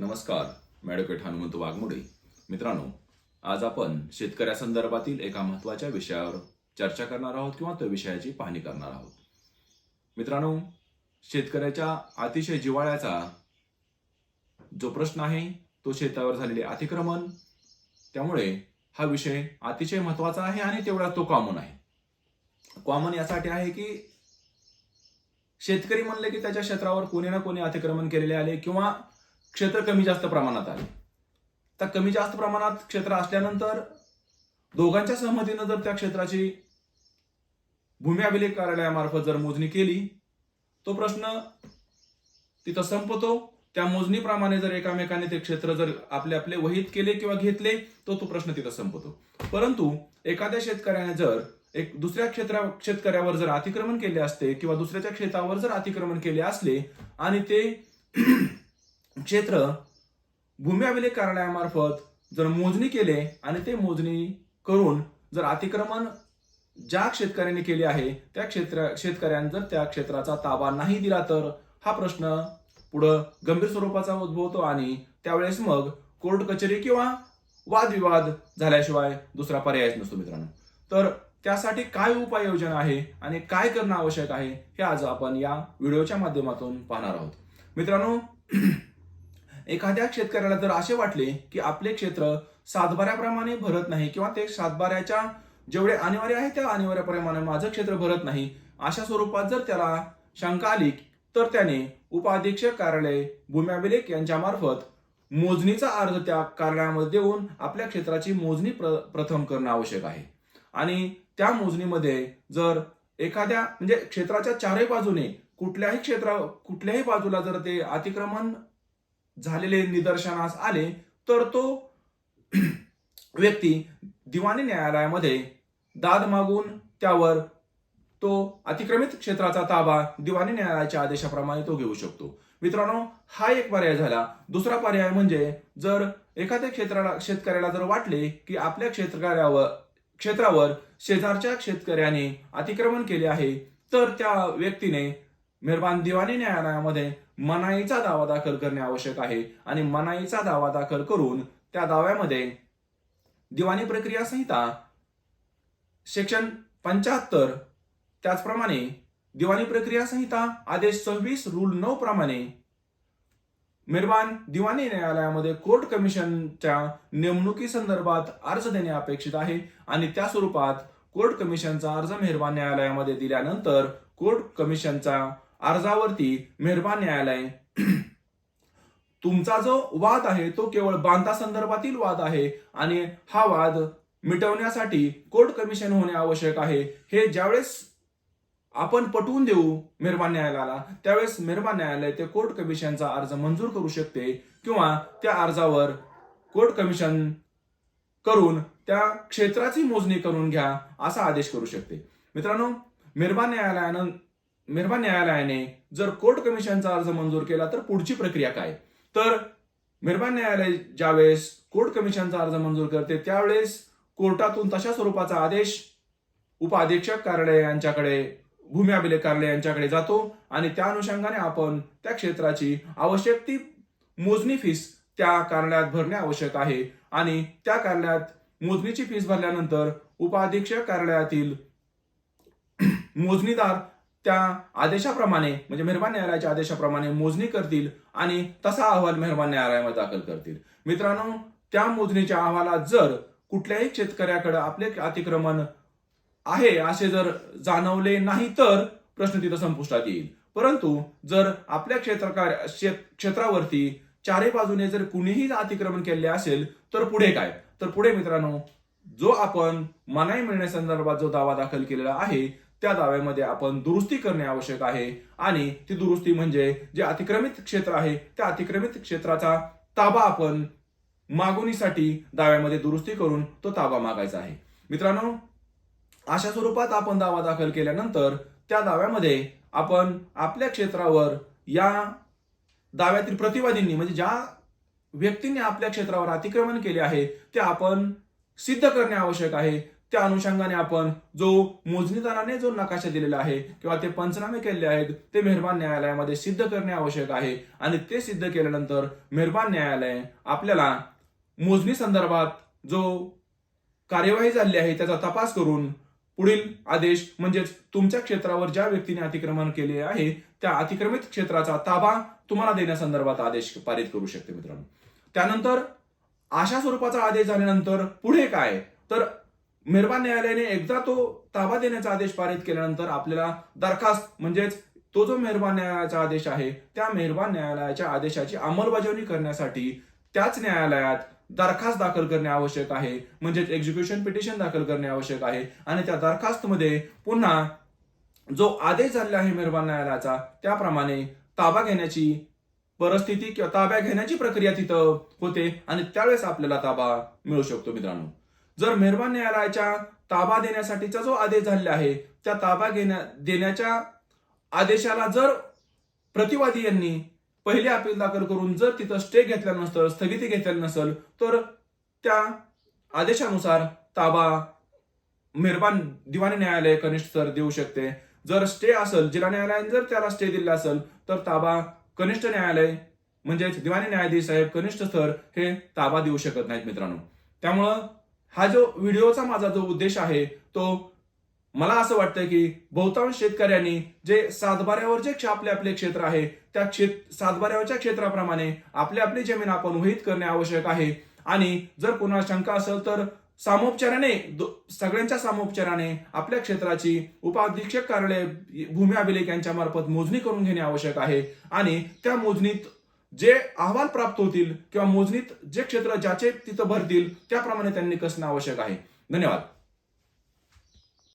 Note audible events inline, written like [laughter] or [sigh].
नमस्कार मॅडोकेट हनुमंत वाघमोडे. मित्रांनो आज आपण शेतकऱ्यासंदर्भातील एका महत्त्वाच्या विषयावर चर्चा करणार आहोत किंवा त्या विषयाची पाहणी करणार आहोत. मित्रांनो शेतकऱ्याच्या अतिशय जिव्हाळ्याचा जो प्रश्न आहे तो शेतावर झालेले अतिक्रमण त्यामुळे हा विषय अतिशय महत्त्वाचा आहे आणि तेवढा तो कॉमन आहे. कॉमन यासाठी आहे की शेतकरी म्हणले की त्याच्या क्षेत्रावर कोणी ना कोणी अतिक्रमण केलेले आले किंवा क्षेत्र कमी जास्त प्रमाणात आले. तर कमी जास्त प्रमाणात क्षेत्र असल्यानंतर दोघांच्या सहमतीनं जर त्या क्षेत्राची भूमी अभिलेख कार्यालयामार्फत जर मोजणी केली तो प्रश्न तिथं संपतो. त्या मोजणीप्रमाणे जर एकामेकाने ते क्षेत्र जर आपले आपले वहीत केले किंवा घेतले तो तो प्रश्न तिथं संपतो. परंतु एखाद्या शेतकऱ्याने जर एक दुसऱ्या क्षेत्रा शेतकऱ्यावर जर अतिक्रमण केले असते किंवा दुसऱ्याच्या क्षेत्रावर जर अतिक्रमण केले असले आणि ते क्षेत्र भूमी अभिलेख कार्यालयामार्फत जर मोजणी केले आणि ते मोजणी करून जर अतिक्रमण ज्या शेतकऱ्यांनी केले आहे त्या क्षेत्र शेतकऱ्यांनी जर त्या क्षेत्राचा ताबा नाही दिला तर हा प्रश्न पुढं गंभीर स्वरूपाचा उद्भवतो आणि त्यावेळेस मग कोर्ट कचेरी किंवा वादविवाद झाल्याशिवाय दुसरा पर्यायच नसतो मित्रांनो. तर त्यासाठी काय उपाययोजना आहे आणि काय करणं आवश्यक आहे हे आज आपण या व्हिडिओच्या माध्यमातून पाहणार आहोत. मित्रांनो एखाद्या शेतकऱ्याला जर असे वाटले की आपले क्षेत्र सातबाऱ्याप्रमाणे भरत नाही किंवा ते सातबाऱ्याच्या जेवढे अनिवार्य आहे त्या अनिवार्याप्रमाणे माझं क्षेत्र भरत नाही अशा स्वरूपात जर त्याला शंका आली तर त्याने उपाधीक्षक कार्यालय भूमी अभिलेख यांच्या मार्फत मोजणीचा अर्ज त्या कार्यालयामध्ये देऊन आपल्या क्षेत्राची मोजणी प्र प्रथम करणं आवश्यक आहे. आणि त्या मोजणीमध्ये जर एखाद्या म्हणजे क्षेत्राच्या चारही बाजूने कुठल्याही क्षेत्रा कुठल्याही बाजूला जर ते अतिक्रमण झालेले निदर्शनास आले तर तो [clears throat] व्यक्ती दिवाणी न्यायालयामध्ये दाद मागून त्यावर तो अतिक्रमित क्षेत्राचा ताबा दिवाणी न्यायालयाच्या आदेशाप्रमाणे तो घेऊ शकतो. मित्रांनो हा एक पर्याय झाला. दुसरा पर्याय म्हणजे जर एखाद्या क्षेत्राला शेतकऱ्याला जर वाटले की आपल्या क्षेत्रकार्यावर क्षेत्रावर शेजारच्या शेतकऱ्याने अतिक्रमण केले आहे तर त्या व्यक्तीने मेहरबान दिवाणी न्यायालयामध्ये मनाईचा दावा दाखल करणे आवश्यक आहे आणि मनाईचा दावा दाखल करून त्या दाव्यामध्ये दिवाणी प्रक्रिया संहिता सेक्शन पंच्याहत्तर त्याचप्रमाणे दिवाणी प्रक्रिया संहिता आदेश सव्वीस रूल नऊ प्रमाणे मेहरबान दिवाणी न्यायालयामध्ये कोर्ट कमिशनच्या नेमणुकी संदर्भात अर्ज देणे अपेक्षित आहे आणि त्या स्वरूपात कोर्ट कमिशनचा अर्ज मेहरबान न्यायालयामध्ये दिल्यानंतर कोर्ट कमिशनचा अर्जावरती मेहरबान न्यायालय. तुमचा जो वाद आहे तो केवळ बांधा संदर्भातील वाद आहे आणि हा वाद मिटवण्यासाठी कोर्ट कमिशन होणे आवश्यक आहे. हे ज्यावेळेस आपण पटवून देऊ मेहरबान न्यायालयाला त्यावेळेस मेहरबान न्यायालय ते कोर्ट कमिशनचा अर्ज मंजूर करू शकते किंवा त्या अर्जावर कोर्ट कमिशन करून त्या क्षेत्राची मोजणी करून घ्या असा आदेश करू शकते. मित्रांनो मेहरबान न्यायालयानं मेहरबान न्यायालयाने जर कोर्ट कमिशनचा अर्ज मंजूर केला तर पुढची प्रक्रिया काय? तर मिरबा न्यायालय ज्यावेळेस कोर्ट कमिशनचा अर्ज मंजूर करते त्यावेळेस कोर्टातून तशा स्वरूपाचा आदेश उपअधीक्षक कार्यालय यांच्याकडे भूमी अभिलेख कार्यालय यांच्याकडे जातो आणि त्या अनुषंगाने आपण त्या क्षेत्राची आवश्यक ती मोजणी फीस त्या कार्यालयात भरणे आवश्यक आहे. आणि त्या कार्यालयात मोजणीची फीस भरल्यानंतर उपअधीक्षक कार्यालयातील मोजणीदार त्या आदेशाप्रमाणे म्हणजे मेहरबान न्यायालयाच्या आदेशाप्रमाणे मोजणी करतील आणि तसा अहवाल मेहरबान न्यायालयामध्ये दाखल करतील. मित्रांनो त्या मोजणीच्या अहवालात जर कुठल्याही शेतकऱ्याकडे आपले अतिक्रमण आहे असे जर जाणवले नाही तर प्रश्न तिथं संपुष्टात येईल. परंतु जर आपल्या क्षेत्रकार क्षेत्रावरती चारही बाजूने जर कुणीही अतिक्रमण केले असेल तर पुढे काय? तर पुढे मित्रांनो जो आपण मनाई मिळण्यासंदर्भात जो दावा दाखल केलेला आहे त्या दाव्यामध्ये आपण दुरुस्ती करणे आवश्यक आहे. आणि ती दुरुस्ती म्हणजे जे अतिक्रमित क्षेत्र आहे त्या अतिक्रमित क्षेत्राचा ताबा आपण मागणीसाठी दाव्यामध्ये दुरुस्ती करून तो ताबा मागायचा आहे. मित्रांनो अशा स्वरूपात आपण दावा दाखल केल्यानंतर त्या दाव्यामध्ये आपण आपल्या क्षेत्रावर या दाव्यातील प्रतिवादींनी म्हणजे ज्या व्यक्तींनी आपल्या क्षेत्रावर अतिक्रमण केले आहे ते आपण सिद्ध करणे आवश्यक आहे. त्या अनुषंगाने आपण जो मोजणीदाराने जो नकाशा दिलेला आहे किंवा ते पंचनामे केलेले आहेत ते मेहरबान न्यायालयामध्ये सिद्ध करणे आवश्यक आहे. आणि ते सिद्ध केल्यानंतर मेहरबान न्यायालय आपल्याला मोजणी संदर्भात जो कार्यवाही झाली आहे त्याचा तपास करून पुढील आदेश म्हणजेच तुमच्या क्षेत्रावर ज्या व्यक्तीने अतिक्रमण केले आहे त्या अतिक्रमित क्षेत्राचा ताबा तुम्हाला देण्यासंदर्भात आदेश पारित करू शकते मित्रांनो. त्यानंतर अशा स्वरूपाचा आदेश झाल्यानंतर पुढे काय? तर मेहरबान न्यायालयाने एकदा तो ताबा देण्याचा आदेश पारित केल्यानंतर आपल्याला दरखास्त म्हणजेच तो जो मेहरबान न्यायालयाचा आदेश आहे त्या मेहरबान न्यायालयाच्या आदेशाची अंमलबजावणी करण्यासाठी त्याच न्यायालयात दरखास्त दाखल करणे आवश्यक आहे म्हणजेच एक्झिक्युशन पिटिशन दाखल करणे आवश्यक आहे. आणि त्या दरखास्तमध्ये पुन्हा जो आदेश झालेला आहे मेहरबान न्यायालयाचा त्याप्रमाणे ताबा घेण्याची परिस्थिती किंवा ताब्या घेण्याची प्रक्रिया तिथं होते आणि त्यावेळेस आपल्याला ताबा मिळू शकतो मित्रांनो. जर मेहरबान न्यायालयाच्या ताबा देण्यासाठीचा जो आदेश झालेला आहे त्या ताबा घेण्या देण्याच्या आदेशाला जर प्रतिवादी यांनी पहिले अपील दाखल करून जर तिथं स्टे घेतला नसेल स्थगिती घेतलेली नसेल तर त्या आदेशानुसार ताबा मेहरबान दिवाणी न्यायालय कनिष्ठ स्तर देऊ शकते. जर स्टे असेल जिल्हा न्यायालयाने जर त्याला स्टे दिला असेल तर ताबा कनिष्ठ न्यायालय म्हणजेच दिवाणी न्यायाधीश साहेब कनिष्ठ स्तर हे ताबा देऊ शकत नाहीत मित्रांनो. त्यामुळं हा जो व्हिडिओचा माझा जो उद्देश आहे तो मला असं वाटतं की बहुतांश शेतकऱ्यांनी जे सातबाऱ्यावर जे आपले आपले क्षेत्र आहे त्या क्षेत्र सातबाऱ्यावरच्या क्षेत्राप्रमाणे आपली आपली जमीन आपण वहीत करणे आवश्यक आहे. आणि जर कोणाला शंका असेल तर सामोपचाराने दो- सगळ्यांच्या सामोपचाराने आपल्या क्षेत्राची उपाधीक्षक कार्यालय भूमी अभिलेख यांच्या मार्फत मोजणी करून घेणे आवश्यक आहे. आणि त्या मोजणीत जे अहवाल प्राप्त होतील किंवा मोजणीत जे क्षेत्र ज्याचे तिथं भरतील त्याप्रमाणे त्यांनी कसणं आवश्यक आहे. धन्यवाद.